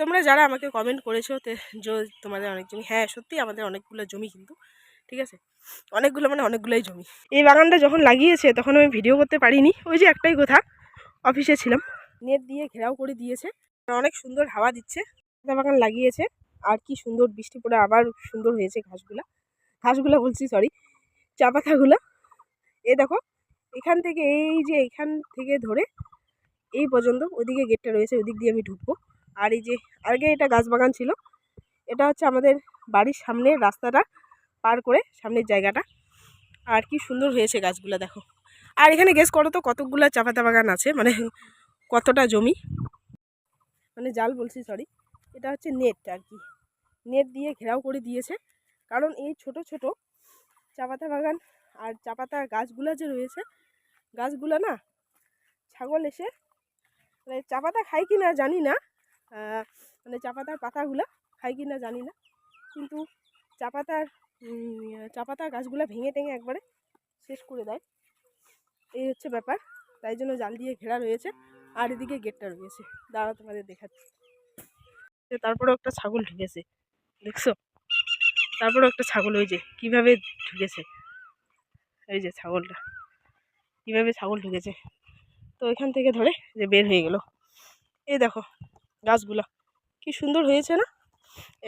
তোমরা যারা আমাকে কমেন্ট করেছ, তে যে তোমাদের অনেক জমি হ্যাঁ সত্যি আমাদের অনেকগুলো জমি কিন্তু, ঠিক আছে? অনেকগুলো মানে অনেকগুলোই জমি। এই বাগানটা যখন লাগিয়েছে, তখন আমি ভিডিও করতে পারিনি, ওই যে একটাই কথা অফিসে ছিলাম। নেট দিয়ে ঘেরাও করে দিয়েছে, অনেক সুন্দর হাওয়া দিচ্ছে চা বাগান লাগিয়েছে, আর কি সুন্দর বৃষ্টি পড়ে, আবার সুন্দর হয়েছে ঘাসগুলা। ঘাসগুলো বলছি সরি চা পাতাগুলো। এ দেখো, এখান থেকে, এই যে এখান থেকে ধরে, এই পর্যন্ত, ওইদিকে গেটটা রয়েছে ওই দিক দিয়ে আমি ঢুকবো। আর এই যে আগে এটা গাছ বাগান ছিল, এটা হচ্ছে আমাদের বাড়ির সামনের রাস্তাটা পার করে সামনের জায়গাটা। আর কি সুন্দর হয়েছে গাছগুলো, দেখো। আর এখানে গেস করো তো কতগুলো চা পাতা বাগান আছে মানে কতটা জমি? মানে জাল বলছি সরি এটা হচ্ছে নেট আর কি। নেট দিয়ে ঘেরাও করে দিয়েছে। কারণ এই ছোট ছোট চা পাতা বাগান আর চা পাতা গাছগুলো যে রয়েছে, গাছগুলো না ছাগল এসে মানে চা পাতা খায় কি না জানি না মানে চা পাতার পাতাগুলো খায় কি না জানি না। কিন্তু চা পাতার চা পাতার গাছগুলো ভেঙে টেঙে একবারে শেষ করে দেয়। এই হচ্ছে ব্যাপার। তাই জন্য জাল দিয়ে ঘেরা রয়েছে। আর এদিকে গেটটা রয়েছে। দাঁড়া তোমাদের দেখাচ্ছি। যে তারপরেও একটা ছাগল ঢুকেছে। দেখছ? তারপরেও একটা ছাগল ওই যে, কীভাবে ঢুকেছে? এই যে ছাগলটা। কীভাবে ছাগল ঢুকেছে? তো এখান থেকে ধরে যে বের হয়ে গেল। এই দেখো গাছগুলো। কি সুন্দর হয়েছে না?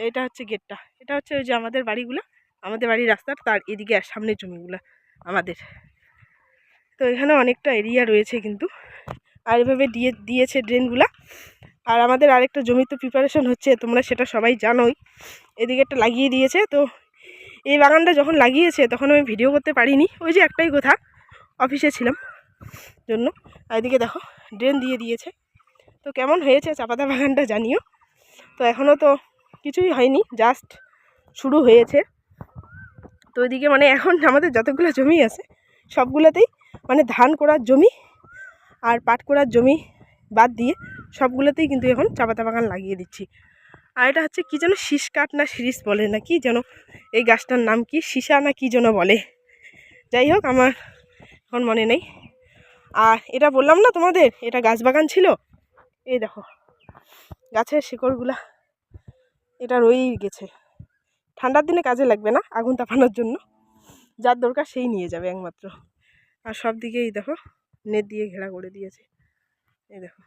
এটা হচ্ছে গেটটা। এটা হচ্ছে ওই যে আমাদের বাড়িগুলো। আমাদের বাড়ির রাস্তার তার এদিকে আর সামনের জমিগুলো আমাদের। তো এখানে অনেকটা এরিয়া রয়েছে কিন্তু। আর এভাবে দিয়ে, দিয়েছে ড্রেনগুলা আর আমাদের আরেকটা জমি তো প্রিপারেশন হচ্ছে, তোমরা সেটা সবাই জানোই। এদিকে একটা লাগিয়ে দিয়েছে। তো এই বাগানটা যখন লাগিয়েছে, তখন আমি ভিডিও করতে পারিনি। ওই যে একটাই কথা অফিসে ছিলাম জন্য। আর এদিকে দেখো ড্রেন দিয়ে দিয়েছে। তো কেমন হয়েছে চাপাতা বাগানটা জানিও? তো এখনও তো কিছুই হয়নি জাস্ট শুরু হয়েছে। তো ওইদিকে মানে এখন আমাদের যতগুলো জমি আছে, সবগুলোতেই মানে ধান করার জমি আর পাট করার জমি বাদ দিয়ে সবগুলোতেই কিন্তু এখন চাপাতা বাগান লাগিয়ে দিচ্ছি। আর এটা হচ্ছে কী যেন শীষ কাঠ না শিরিষ বলে না কি যেন, এই গাছটার নাম কি? সীসা না কি যেন বলে। যাই হোক, আমার এখন মনে নেই। আর এটা বললাম না তোমাদের, এটা গাছ বাগান ছিল? এই দেখো, গাছের শিকড়গুলা, এটা রয়েই গেছে। ঠান্ডার দিনে কাজে লাগবে না আগুন তাপানোর জন্য। যার দরকার সেই নিয়ে যাবে একমাত্র। আর সব দিকেই দেখো, নেট দিয়ে ঘেরা করে দিয়েছে। এই দেখো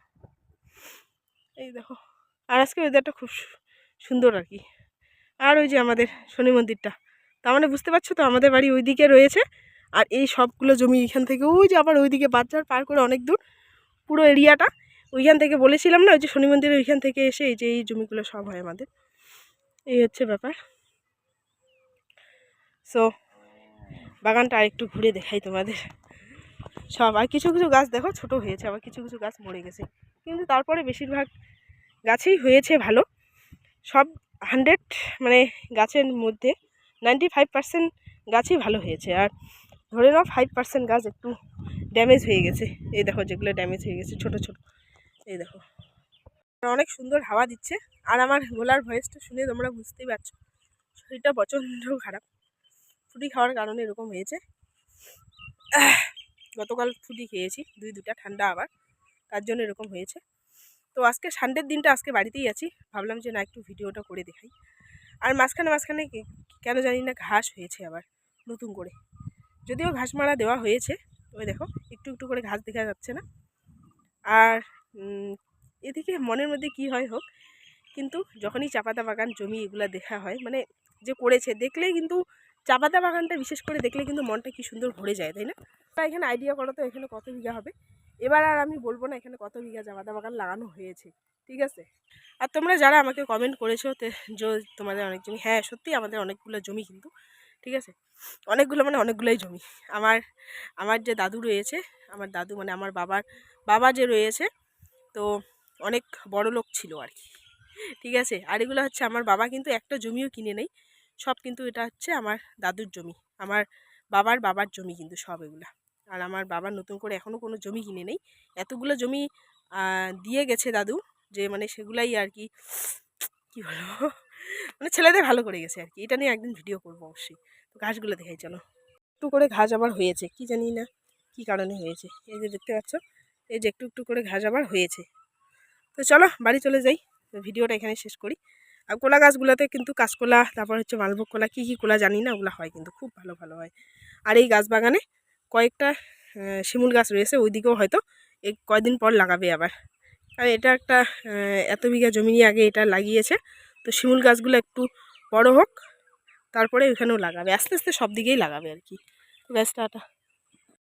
এই দেখো। আর আজকে ওয়েদারটা খুব সুন্দর আর কি। আর ওই যে আমাদের শনি মন্দিরটা, তার মানে বুঝতে পারছ তো আমাদের বাড়ি ওই দিকে রয়েছে। আর এই সবগুলো জমি এখান থেকে, ওই যে আবার ওইদিকে বাজার পার করে অনেক দূর, পুরো এরিয়াটা ওইখান থেকে বলেছিলাম না, ওই যে শনি মন্দিরের ওইখান থেকে এসে এই যে এই জমিগুলো সব হয় আমাদের। এই হচ্ছে ব্যাপার। সো বাগানটা আরেকটু ঘুরে দেখাই তোমাদের। সব, আর কিছু কিছু গাছ দেখো, ছোট হয়েছে, আবার কিছু কিছু গাছ মরে গেছে। কিন্তু তারপরে বেশিরভাগ গাছেই হয়েছে ভালো। সব হান্ড্রেড মানে গাছের মধ্যে নাইনটি ফাইভ পার্সেন্ট গাছই ভালো হয়েছে। আর ধরে নাও, ফাইভ পার্সেন্ট গাছ একটু ড্যামেজ হয়ে গেছে। এই দেখো যেগুলো ড্যামেজ হয়ে গেছে, ছোট ছোট। এই দেখো। অনেক সুন্দর হাওয়া দিচ্ছে। আর আমার গোলার ভয়েসটা শুনে তোমরা বুঝতেই পারছ। শরীরটা প্রচণ্ড খারাপ। ফুটি খাওয়ার কারণে এরকম হয়েছে। গতকাল ফুটি খেয়েছি, দুই দুটা ঠান্ডা আবার। তার জন্য এরকম হয়েছে। তো আজকে সানডের দিনটা আজকে বাড়িতেই আছি। ভাবলাম যে না, একটু ভিডিওটা করে দেখাই। আর মাঝখানে মাঝখানে কেন জানি না ঘাস হয়েছে আবার, নতুন করে। যদিও ঘাস মারা দেওয়া হয়েছে। ওই দেখো, একটু একটু করে ঘাস দেখা যাচ্ছে না। আর এদিকে মনের মধ্যে কি হয় হোক, কিন্তু যখনই চাপাতা বাগান, জমি এগুলো দেখা হয় মানে যে করেছে, দেখলেই কিন্তু চাপাতা বাগানটা বিশেষ করে দেখলে কিন্তু মনটা কি সুন্দর ভরে যায়, তাই না? তা এখানে আইডিয়া করো তো এখানে কত বিঘা হবে? এবার আর আমি বলব না এখানে কত বিঘা চাপাতা বাগান লাগানো হয়েছে, ঠিক আছে? আর তোমরা যারা আমাকে কমেন্ট করেছ তোমাদের অনেক জমি হ্যাঁ সত্যি আমাদের অনেকগুলো জমি কিন্তু, ঠিক আছে? অনেকগুলো মানে অনেকগুলোই জমি। আমার আমার যে দাদু রয়েছে, আমার দাদু মানে আমার বাবার, বাবা যে রয়েছে তো অনেক বড় লোক ছিল আর কি। ঠিক আছে? আর এগুলো হচ্ছে আমার বাবা কিন্তু একটা জমিও কিনে নেই। সব কিন্তু এটা হচ্ছে আমার দাদুর জমি। আমার বাবার বাবার জমি কিন্তু সব এগুলা। আর আমার বাবা নতুন করে এখনও কোনো জমি কিনে নেই। এতগুলো জমি দিয়ে গেছে দাদু যে মানে সেগুলাই আর কি, কী বলব? মানে ছেলেদের ভালো করে গেছে আর কি। এটা নিয়ে একদিন ভিডিও করব অবশ্যই। তো ঘাসগুলো দেখাই, চলো। একটু করে ঘাস আবার হয়েছে, কি জানি না, কি কারণে হয়েছে? এই যে দেখতে পাচ্ছ এই যে একটু একটু করে ঘাস আবার হয়েছে। তো চলো বাড়ি চলে যাই। ভিডিওটা এখানে শেষ করি। আর কোলা গাছগুলোতে কিন্তু কাঁচকলা, তারপর হচ্ছে মালভোগ কলা, কী কী কোলা জানি না, ওগুলো হয় কিন্তু খুব ভালো ভালো হয়। আর এই গাছ বাগানে কয়েকটা শিমুল গাছ রয়েছে, ওইদিকেও হয়তো এই কয়দিন পর লাগাবে আবার। আর এটা একটা এত বিঘা জমি নিয়ে আগে এটা লাগিয়েছে। তো শিমুল গাছগুলো একটু বড় হোক, তারপরে ওইখানেও লাগাবে। আস্তে আস্তে সব দিকেই লাগাবে আর কি। তো গাছটা